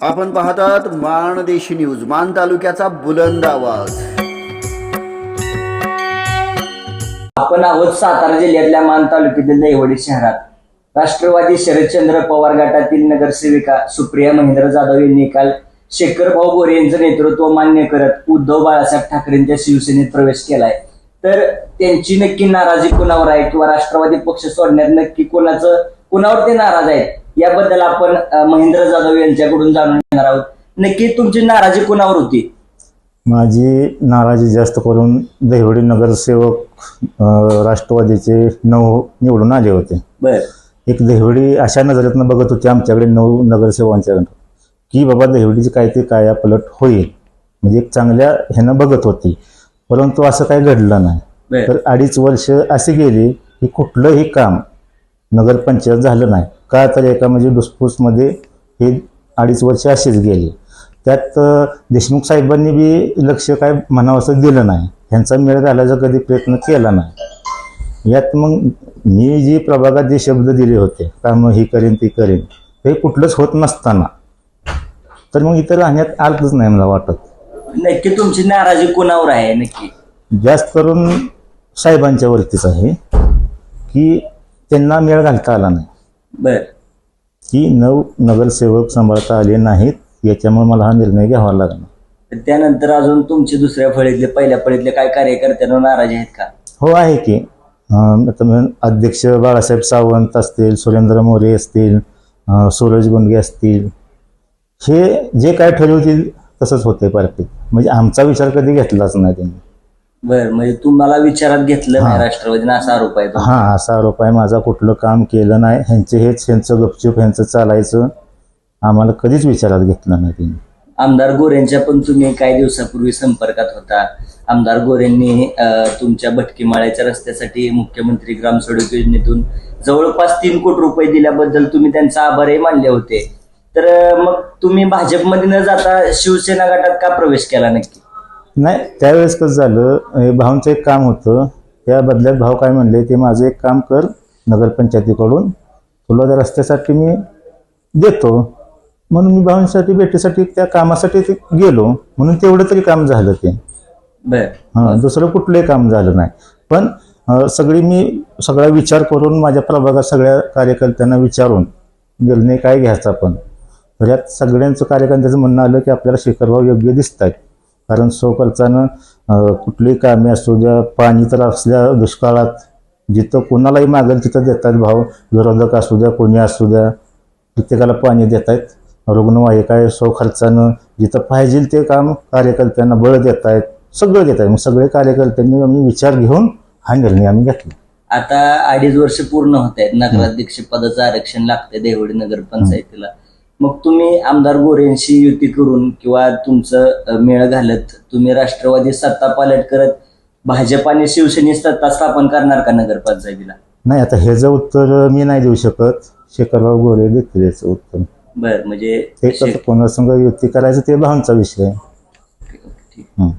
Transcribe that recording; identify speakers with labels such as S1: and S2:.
S1: आपण पाहतात माणदेशी न्यूज मान तालुक्याचा बुलंद आवाज.
S2: आपण आहोत सातारा जिल्ह्यातल्या मान तालुक्यातील दैवडी शहरात. राष्ट्रवादी शरदचंद्र पवार गटातील नगरसेविका सुप्रिया महेंद्र जाधव यांनी काल शेखरभाऊ गोरे यांचं नेतृत्व मान्य करत उद्धव बाळासाहेब ठाकरेंच्या शिवसेनेत प्रवेश केलाय. तर त्यांची नक्की नाराजी कोणावर आहे किंवा राष्ट्रवादी पक्ष सोडण्यात नक्की कोणाचं कोणावर ते नाराज आहेत? याबद्दल आपण महेंद्र जाधव यांच्याकडून जाणून घेणार आहोत. नक्की तुमची नाराजी कोणावर होती?
S3: माझी नाराजी जास्त करून दहिवडी नगरसेवक राष्ट्रवादीचे नऊ निवडून आले होते.
S2: बर.
S3: एक दहिवडी अशा नजरेतनं बघत होते आमच्याकडे नऊ नगरसेवकांच्याकडे की बाबा दहिवडीची काय ते काया पलट होईल. म्हणजे एक चांगल्या ह्यानं बघत होती. परंतु असं काही घडलं नाही. तर अडीच वर्ष अशी गेली की कुठलंही काम नगरपंचायत झालं नाही. का तर एका म्हणजे डुसफूसमध्ये हे अडीच वर्ष अशीच गेली. त्यात देशमुख साहेबांनी बी लक्ष काय म्हणावं असं दिलं नाही. ह्यांचा मेळ घालायचा कधी प्रयत्न केला नाही. यात मग मी जी प्रभागात जे शब्द दिले होते कामं ही करेन ती करेन ते कुठलंच होत नसताना. तर मग इथं राहण्यात अर्थच नाही मला वाटत.
S2: नक्की तुमची नाराजी कोणावर आहे नक्की?
S3: जास्त करून साहेबांच्या वरतीच आहे की त्यांना मेळ घालता आला नाही.
S2: बर.
S3: की नऊ नगरसेवक सांभाळता आले नाहीत याच्यामुळे मला हा निर्णय घ्यावा लागला.
S2: तर त्यानंतर अजून तुमचे दुसऱ्या फळीतले पहिल्या फळीतले काय कार्यकर्त्यांना नाराजी आहेत का?
S3: हो आहे की. अं, आता अध्यक्ष बाळासाहेब सावंत असतील सुरेंद्र मोरे असतील अं, सूरज गुंडगे असतील हे जे काय ठरवतील तसंच होते परफेक्ट म्हणजे आमचा विचार कधी घेतलाच नाही त्यांनी.
S2: बर म्हणजे तुम्हाला विचारात घेतलं नाही. राष्ट्रवादीने असा आरोप आहे.
S3: हा असा आरोप आहे. माझा कुठलं काम केलं नाही. ह्यांचे हेच ह्यांचं गपचूप ह्यांचं चालायचं. आम्हाला कधीच विचारात घेतलं नाही त्यांनी.
S2: आमदार गोरेंच्या पण तुम्ही काही दिवसापूर्वी संपर्कात होता. आमदार गोरेंनी तुमच्या भटकीमाळ्याच्या रस्त्यासाठी मुख्यमंत्री ग्राम सडक योजनेतून जवळपास तीन कोटी रुपये दिल्याबद्दल तुम्ही त्यांचा आभारही मानले होते. तर मग तुम्ही भाजपमध्ये न जाता शिवसेना गटात का प्रवेश केला नक्की?
S3: नाही त्यावेळेस कसं झालं हे भाऊंचं एक काम होतं त्या बदल्यात भाऊ काय म्हणले ते माझं एक काम कर नगरपंचायतीकडून तुला त्या रस्त्यासाठी मी देतो. म्हणून मी भाऊंसाठी भेटीसाठी त्या कामासाठी ते गेलो. म्हणून तेवढं तरी काम झालं ते. हां दुसरं कुठलंही काम झालं नाही. पण सगळी मी सगळा विचार करून माझ्या प्रभागात सगळ्या कार्यकर्त्यांना विचारून निर्णय काय घ्यायचा पण. यात सगळ्यांचं कार्यकर्त्याचं म्हणणं आलं की आपल्याला शेखरभाव योग्य दिसत आहेत कारण सो खर्चानं कुठलीही कामे असू द्या पाणी तर असल्या दुष्काळात जिथं कोणालाही मागेल तिथं देतात भाव. विरोधक असू द्या कोणी असू द्या प्रत्येकाला पाणी देत आहेत रुग्णवाहिका आहे सो खर्चानं जिथं पाहिजे ते काम कार्यकर्त्यांना बळ देत आहेत सगळं देत आहेत मग सगळे कार्यकर्त्यांनी आम्ही विचार घेऊन हा निर्णय आम्ही घेतला.
S2: आता अडीच वर्ष पूर्ण होत आहेत. नगराध्यक्ष पदाचं आरक्षण लागतंय देवडी नगर पंचायतीला मग तुम्ही आमदार गोरेंशी युती करून किंवा तुमचं मेळ घालत तुम्ही राष्ट्रवादी सत्ता पालट करत भाजप आणि शिवसेने सत्ता स्थापन करणार का नगर पंचायतीला
S3: नाही आता ह्याचं उत्तर मी नाही देऊ शकत शेखरराव गोरे देतील याचं उत्तर
S2: बर म्हणजे
S3: ते कसं कोणासंग युती करायचं ते भावांचा विषय आहे.
S2: ठीक.
S3: हं.